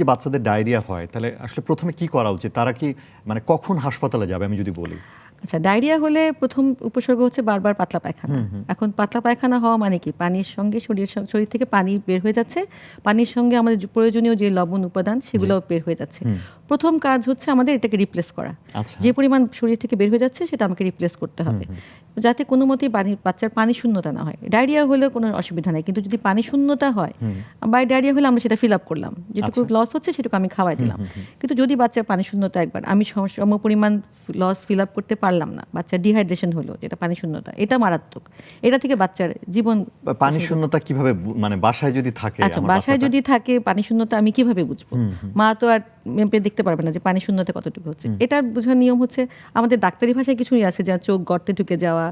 যে বাচ্চাদের ডায়রিয়া হয় তাহলে আসলে প্রথমে কি করা উচিত? তারা কি মানে কখন হাসপাতালে যাবে আমি যদি বলি? আচ্ছা ডায়রিয়া হলে প্রথম উপসর্গ হচ্ছে বারবার পাতলা পায়খানা। এখন পাতলা পায়খানা হওয়া মানে কি? পানির সঙ্গে শরীর শরীর থেকে পানি বের হয়ে যাচ্ছে। পানির সঙ্গে আমাদের প্রয়োজনীয় যে লবণ উপাদান সেগুলো বের হয়ে যাচ্ছে। প্রথম কাজ হচ্ছে আমাদের এটাকে রিপ্লেস করা। আচ্ছা। যে পরিমাণ শরীর থেকে বের হয়ে যাচ্ছে সেটা আমাকে রিপ্লেস করতে হবে। যাতে কোনো মতেই পানি বাচ্চার পানি শূন্যতা না হয়। ডায়রিয়া হলেও কোনো অসুবিধা নেই কিন্তু যদি পানি শূন্যতা হয় বা ডায়রিয়া হলে আমরা সেটা ফিল আপ করলাম। যেটুকু আচ্ছা। লস হচ্ছে সেটুকু আমি খাওয়াই দিলাম। কিন্তু যদি বাচ্চার পানি শূন্যতা একবার আমি সম পরিমাণ লস ফিল আপ করতে পারলাম না বাচ্চার ডিহাইড্রেশন হলো যেটা পানি শূন্যতা এটা মারাত্মক। এটা থেকে বাচ্চার জীবন পানি শূন্যতা কীভাবে মানে বাসায় যদি থাকে আচ্ছা বাসায় যদি থাকে পানি শূন্যতা আমি কীভাবে বুঝব? মা তো আর দেখতে পারবে না যে পানি শূন্যতে কতটুকু হচ্ছে। এটার বোঝার নিয়ম হচ্ছে আমাদের ডাক্তারি ভাষায় কিছুই আছে যা চোখ গর্তে ঢুকে যাওয়া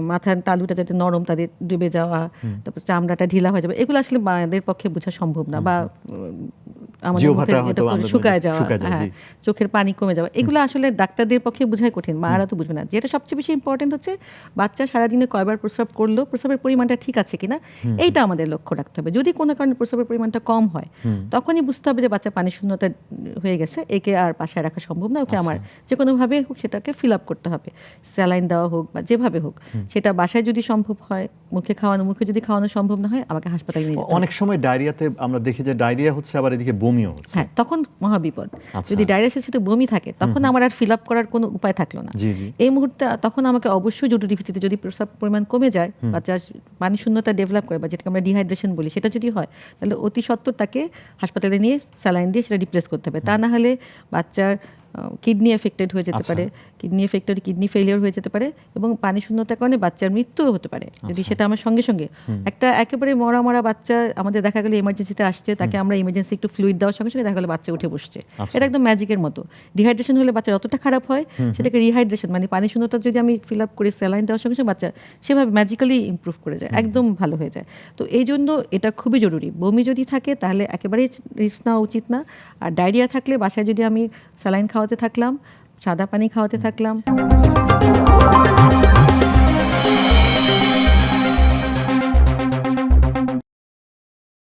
মাথার তালুটা যাতে নরম তাদের ডুবে যাওয়া তারপর চামড়াটা ঢিলা হয়ে যাবে এগুলো আসলে মায়েদের পক্ষে বোঝা সম্ভব না বা আমাদের শুকায় যাওয়া। হ্যাঁ। চোখের পানি কমে যাওয়া। এগুলো আসলে ডাক্তারদের পক্ষে বোঝাই কঠিন মায়েরা তো বুঝবে না। যেটা সবচেয়ে বেশি ইম্পর্টেন্ট হচ্ছে বাচ্চা সারাদিনে কয়বার প্রস্রাব করল প্রস্রাবের পরিমাণটা ঠিক আছে কিনা এইটা আমাদের লক্ষ্য রাখতে হবে। যদি কোনো কারণে প্রস্রাবের পরিমাণটা কম হয় তখনই বুঝতে হবে যে বাচ্চা পানি শূন্যতা হয়ে গেছে একে আর বাসায় রাখা সম্ভব না ওকে আমার যে কোনোভাবে হোক সেটাকে ফিল আপ করতে হবে। স্যালাইন দেওয়া হোক বা যেভাবে হোক সেটা বাসায় যদি সম্ভব হয় মুখে খাওয়ানো মুখে যদি খাওয়ানো সম্ভব না হয় আমাকে হাসপাতালে নিয়ে অনেক সময় ডায়রিয়াতে আমরা দেখি যে ডায়রিয়া হচ্ছে আবার এদিকে বমিও হ্যাঁ তখন মহাবিপদ। আচ্ছা। যদি ডায়ালিসিস সাথে বমি থাকে তখন আমার আর ফিল আপ করার কোনো উপায় থাকল না। এই মুহূর্তে তখন আমাকে অবশ্যই জরুরি ভিত্তিতে যদি প্রস্রাব পরিমাণ কমে যায় বাচ্চা পানি শূন্যতা ডেভেলপ করে বা যেটাকে আমরা ডিহাইড্রেশন বলি সেটা যদি হয় তাহলে অতি সত্বর তাকে হাসপাতালে নিয়ে স্যালাইন দিয়ে সেটা রিপ্লেস করতে হবে। তা না হলে বাচ্চার কিডনি এফেক্টেড হয়ে যেতে আচ্ছা। পারে কিডনি এফেক্টেড কিডনি ফেলিয়ার হয়ে যেতে পারে এবং পানি শূন্যতার কারণে বাচ্চার মৃত্যুও হতে পারে। যদি আচ্ছা। সেটা আমার সঙ্গে সঙ্গে। একটা একেবারে মরা মরা বাচ্চা আমাদের দেখা গেলে এমার্জেন্সিতে আসছে তাকে আমরা ইমার্জেন্সি একটু ফ্লুইড দেওয়ার সঙ্গে সঙ্গে দেখা গেলে বাচ্চা উঠে বসছে। আচ্ছা। এটা একদম ম্যাজিকের মতো। ডিহাইড্রেশন হলে বাচ্চা যতটা খারাপ হয় সেটাকে রিহাইড্রেশন মানে পানি শূন্যতা যদি আমি ফিল আপ করে স্যালাইন দেওয়ার সঙ্গে সঙ্গে বাচ্চা সেভাবে ম্যাজিক্যালি ইমপ্রুভ করে যায় একদম ভালো হয়ে যায়। তো এই জন্য এটা খুবই জরুরি। বমি যদি থাকে তাহলে একেবারেই রিস্ক নেওয়া উচিত না। আর ডায়রিয়া থাকলে বাসায় যদি আমি স্যালাইন খাওয়াতে থাকলাম সাদা পানি খাওয়াতে থাকলাম।